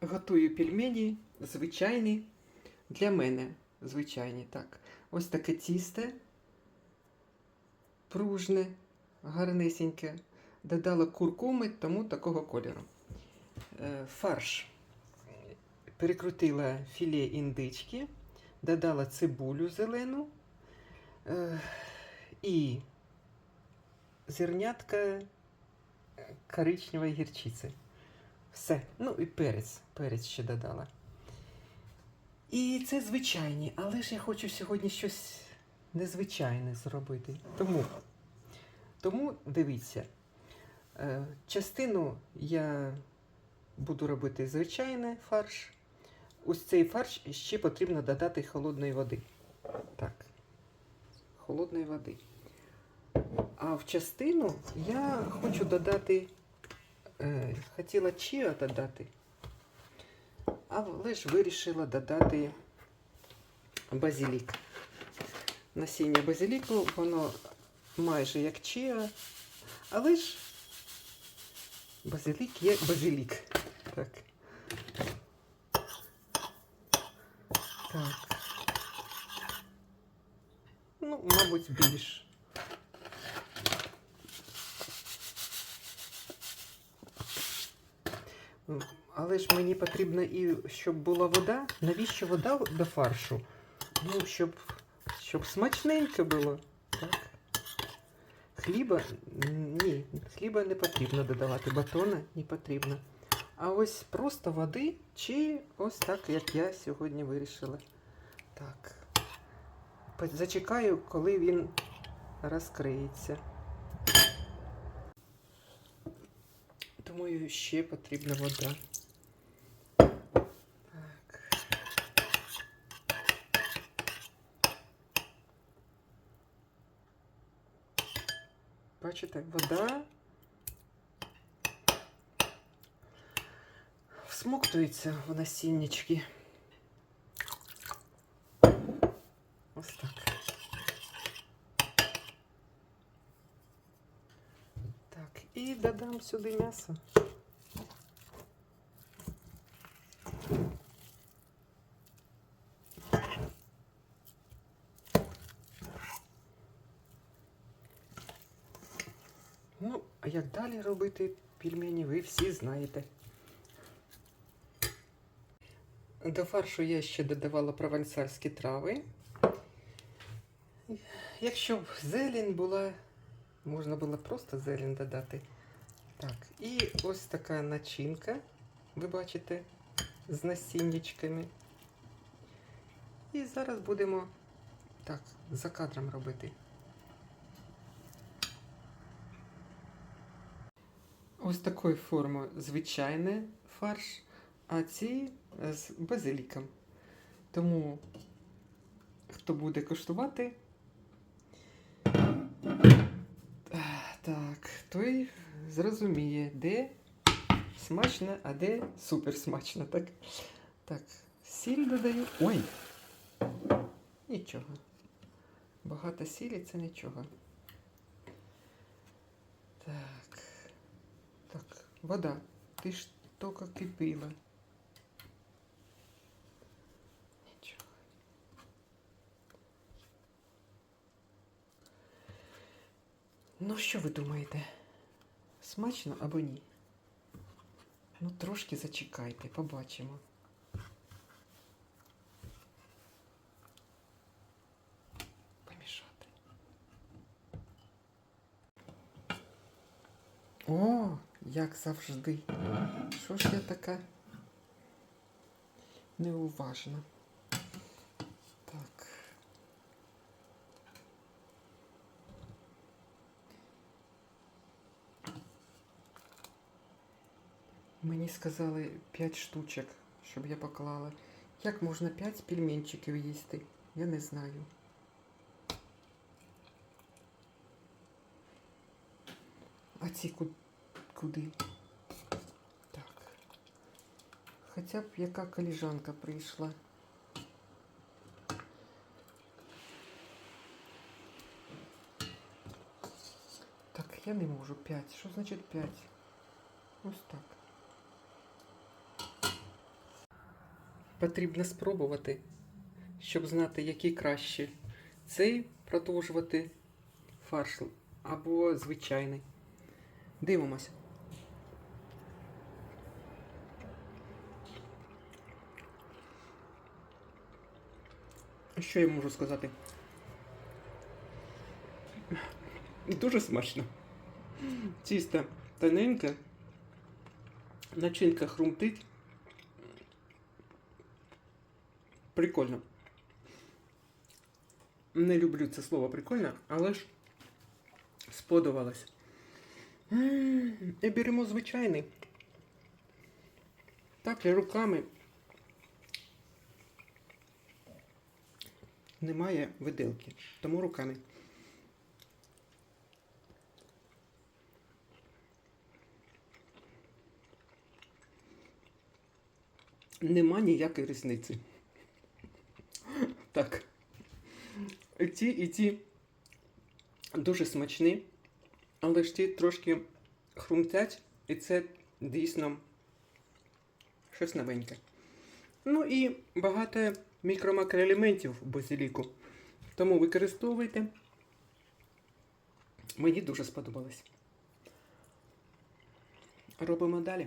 готую пельмені звичайні для мене. Звичайні, так. Ось таке тісте, пружне, гарнесеньке. Додала куркуми, тому такого кольору. Е, Фарш. Перекрутила філе індички, додала цибулю зелену е, і зернятка коричневої гірчиці. Все. Ну і перець. Перець ще додала. І це звичайні, але ж я хочу сьогодні щось незвичайне зробити. Тому, тому дивіться, е, частину я буду робити звичайний фарш. Ось цей фарш ще потрібно додати холодної води. Так, холодної води. А в частину я хочу додати, е, хотіла чіа додати, але ж вирішила додати базилік. Насіння базиліку, воно майже як чіа, але ж базилік є базилік. Так. Так. Ну, мабуть, більш. Але ж мені потрібно і щоб була вода. Навіщо вода до фаршу? Ну, щоб, щоб смачненько було. Так. Хліба ні, хліба не потрібно додавати, батона не потрібно. А ось просто води, чи ось так, як я сьогодні вирішила. Так. Зачекаю, коли він розкриється. Думаю, ще потрібна вода. Так. Бачите, вода всмоктується в насіннячки. Ось так. Так, і додам сюди м'ясо. Як далі робити пельмені, ви всі знаєте. До фаршу я ще додавала провансальські трави. Якщо б зелень була, можна було просто зелень додати. Так, і ось така начинка, ви бачите, з насіннячками. І зараз будемо так, за кадром робити. Ось такої форми звичайний фарш, а ці з базиліком. Тому, хто буде коштувати, так, той зрозуміє, де смачно, а де супер смачно. Так, так сіль додаю. Ой! Нічого. Багато сілі це нічого. Так. Так, вода. Ти ж тільки кипіла. Нічого. Ну, що ви думаєте? Смачно або ні? Ну, трошки зачекайте, побачимо. Помішати. О, як завжди. Що ж я така неуважна? Так. Мені сказали 5 штучок, щоб я поклала. Як можна 5 пельменчиків їсти? Я не знаю. А ці куди? Так. Хоча б яка коліжанка прийшла. Так, я не можу 5. Що значить 5? Ось так. потрібно спробувати, щоб знати, який краще. Цей продовжувати фарш або звичайний. Дивимося. Що я можу сказати? Дуже смачно. Тісто тоненьке, начинка хрумтить. Прикольно. Не люблю це слово прикольно, але ж сподобалось. І беремо звичайний. Так, руками. Немає виделки, тому руками. Нема ніякої різниці. Так. Ті, і ті дуже смачні, але ж ті трошки хрумтять, і це дійсно щось новеньке. Ну і багато мікро-макроелементів базиліку. Тому використовуйте. Мені дуже сподобалось. Робимо далі.